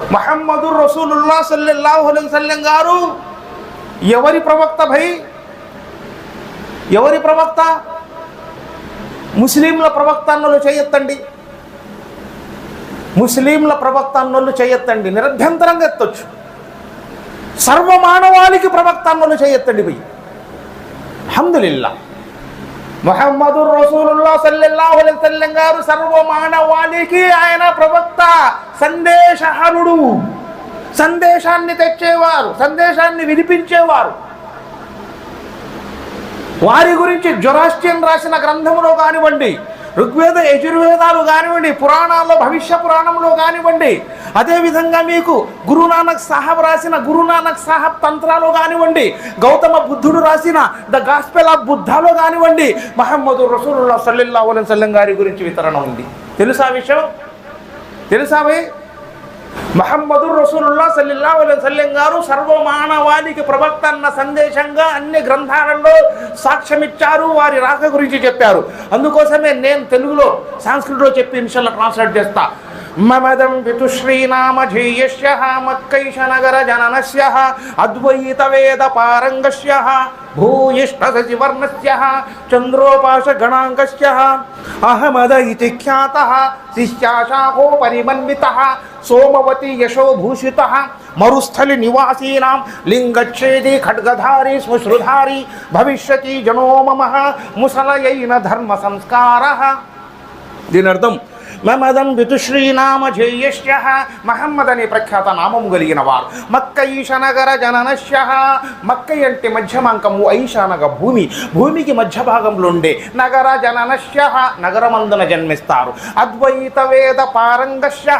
Muhammad రసూలుల్లా సల్లెల్లాహు సల్లెం గారు ఎవరి ప్రవక్త భై ఎవరి ప్రవక్త? ముస్లింల ప్రవక్త అన్నలు చేయొత్తండి. ముస్లింల ప్రవక్త అన్నోళ్ళు చేయొత్తండి. నిరభ్యంతరంగా ఎత్తొచ్చు. సర్వమానవాళికి ప్రవక్త అన్నోళ్ళు చేయొత్తండి భయ్. అల్హమ్దులిల్లా. మొహమ్మదు రసూలుల్లా సల్లెల్లాహు అలైహి వసల్లం గారు సర్వమానవాళికి ఆయన ప్రవక్త సందేశహరుడు సందేశాన్ని తెచ్చేవారు సందేశాన్ని వినిపించేవారు. వారి గురించి జొరాస్టియన్ రాసిన గ్రంథంలో కానివ్వండి ఋగ్వేద యజుర్వేదాలు కానివ్వండి పురాణాల్లో భవిష్య పురాణంలో కానివ్వండి అదేవిధంగా మీకు గురునానక్ సాహబ్ రాసిన గురునానక్ సాహబ్ తంత్రాలు కానివ్వండి గౌతమ బుద్ధుడు రాసిన ద గాస్పెల్ ఆఫ్ బుద్ధాలో కానివ్వండి మహమ్మదు రసూలుల్లా సల్లెల్లా సల్లం గారి గురించి వితరణ ఉంది. తెలుసా విషయం? తెలుసా మహమ్మదు రసూలుల్లా సల్లిల్లా అలైహి వసల్లం గారు సర్వమానవానికి ప్రవక్త అన్న సందేశంగా అన్ని గ్రంథాలలో సాక్ష్యమిచ్చారు వారి రాక గురించి చెప్పారు. అందుకోసమే నేను తెలుగులో సంస్కృతిలో చెప్పి ఇన్షల్లా ట్రాన్స్లేట్ చేస్తా. మమదం పితుశ్రీనామధేయస్య మక్కైష నగర జననస్య అద్వైత వేద పారంగస్య భూయిష్ట సచివర్ణస్య చంద్రోపాస అహమద ఇతి ఖ్యాత శిష్యాశాఖో పరిమన్విత సోమవతి యశోభూషిత మరుస్థలి నివాసీనాం లింగచ్ఛేది ఖడ్గధారి శ్మశ్రుధారి భవిష్యతి జనో మమ ముసలయైన ధర్మ సంస్కార దీని అర్థం మమదం వితుశ్రీనామధేయస్య మహమ్మద్ అనే ప్రఖ్యాత నామము కలిగిన వారు మక్క ఈశనగర జననశ్య మక్క అంటే మధ్యమాంకము ఐశానగ భూమి. భూమికి మధ్య భాగంలో ఉండే నగర జననశ్య నగరమందున జన్మిస్తారు. అద్వైత వేద పారంగశ్య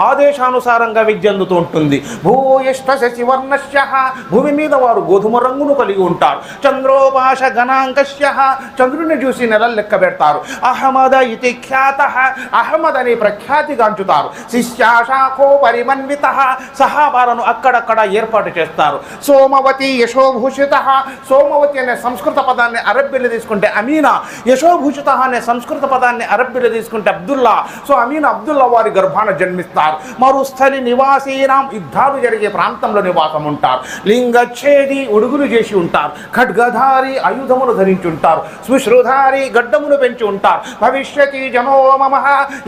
ఆదేశానుసారంగా విద్యందుతూ ఉంటుంది. భూయిష్ట శశివర్ణశ్య భూమి మీద వారు గోధుమ రంగును కలిగి ఉంటారు. చంద్రోపాష గణాంకశ్య చంద్రుని చూసి నెలలు లెక్క పెడతారు. అహమద ఇతి ఖ్యాత. అహమద్ అనే ప్రఖ్యాతిగాంచుతారు. శిష్యాశాఖో పరిమన్విత. సహాబాలను అక్కడక్కడ ఏర్పాటు చేస్తారు. సోమవతి యశోభూషిత. సోమవతి అనే సంస్కృత పదాన్ని అరబ్బీలో తీసుకుంటే అమీనా. యశోభూషిత అనే సంస్కృత పదాన్ని అరబ్బీలో తీసుకుంటే అబ్దుల్లా. సో అమీన్ అబ్దుల్లా వారి గర్భాన జన్మిస్తారు. మరుస్థలి నివాసీనాం యుద్ధాలు జరిగే ప్రాంతంలో నివాసం ఉంటారు లింగచ్ఛేది ఉడుగులు చేసి ఉంటారు. ఖడ్గధారి ఆయుధములు ధరించి ఉంటారు. సుశ్రుధారి గడ్డములు పెంచి ఉంటారు. భవిష్యతి జనోమమ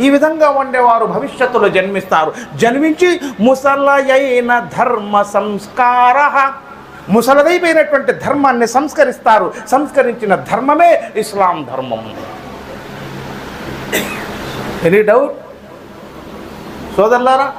ఈ విధంగా ఉండేవారు భవిష్యత్తులో జన్మిస్తారు. జన్మించి ముసలయైన ధర్మ సంస్కార. ముసలదైపోయినటువంటి ధర్మాన్ని సంస్కరిస్తారు. సంస్కరించిన ధర్మమే ఇస్లాం ధర్మం. ఎనీ డౌట్ సోదరులారా